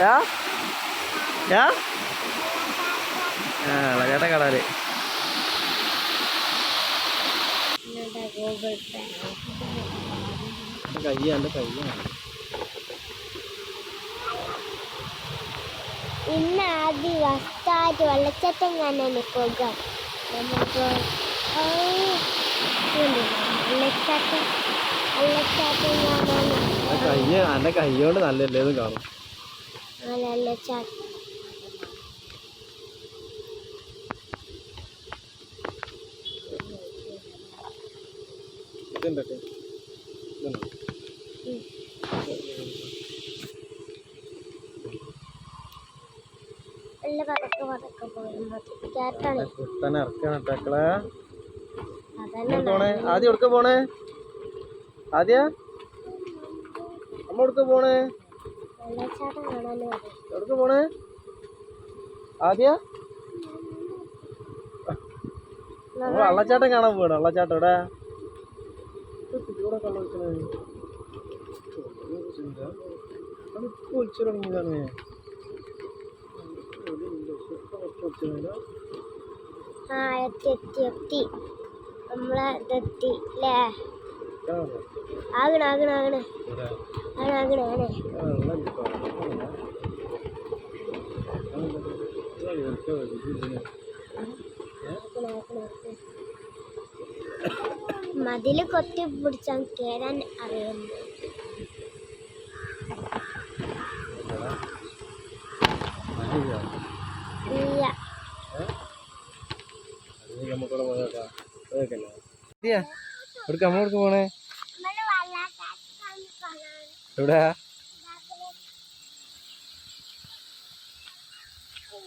ഏ ഏ ആ ഇളചാട്ട കടൽ കയ്യാണ് ഇന്ന് ആദ്യം വസ്താറ്റ് വെള്ളച്ചാട്ടം കാണാൻ പോകാം നമുക്ക്. വെള്ളച്ചാട്ടം വെള്ളച്ചാട്ടം കാണാൻ കയ്യ എന്റെ കയ്യോണ്ട് നല്ല എല്ലാതും കാണും. പതക്കെ പതക്കെ ചേട്ടാണ് കുട്ടനെ ഇറക്കണം ടക്കളെ അതന്നെ പോണേ. ആദ്യം എടുക്ക പോണേ? ആദ്യ? അമ്മ എടുക്ക പോണേ? എവിടുക്ക പോണേ? ആദ്യ? വെള്ളച്ചാട്ടം കാണാൻ പോവാണ്. വെള്ളച്ചാട്ടം ഇവിടെ കുട്ടിയോടെ കള്ള ഒളിച്ചു തുടങ്ങിയതാണ് ആ എത്തി എത്തി എത്തി. നമ്മളെ ഇതെത്തി അല്ലേ ആകണ ആകണ ആകണ. ആകണ ആകണ ആകണ. മതിൽ കൊത്തി പിടിച്ചാൽ കേരാൻ അറിയുന്നു. അമ്മ എവിടുക്ക പോണേ? എവിടാ?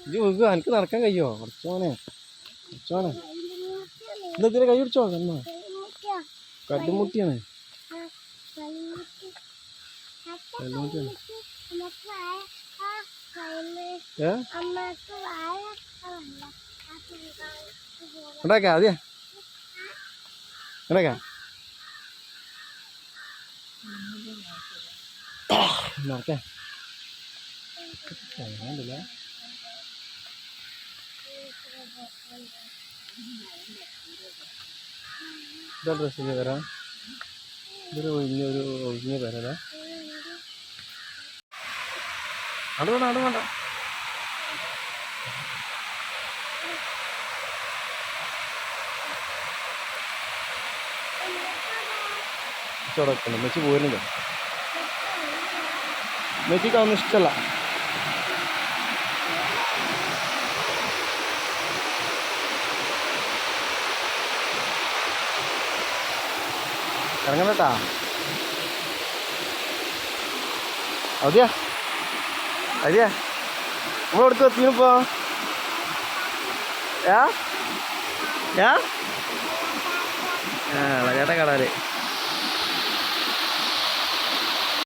ഇജ്ജ് നോക്കുക എനിക്ക് നടക്കാൻ കഴിയോ? കുറച്ചോനെ കുറച്ചോനെ എന്താ ഇതിനെ കൈ പിടിച്ചോ? കണ്ണ? കല്ലുമുട്ടിയാണ്. കല്ലുമുട്ടിയാണ്. ഏ? ഉണ്ടാക്കാം ആദ്യ ഉണ്ടാക്ക നടക്കേ വേണ്ടില്ല ഇതാ ഡ്രസ്സിന്റെ വരാം ഒരു ഒഴിഞ്ഞ പേരല്ലേ അത് വേണ്ട അത് വേണ്ട പോരുന്നില്ല മെച്ചിക്ക് അതൊന്നും ഇഷ്ടമല്ല ഇറങ്ങണട്ടാ അതെയാ അതെയാ നമ്മൾ എടുത്ത് എത്തിനിപ്പോ ഏ ഏ ആ ഇളചേട്ട കടൽ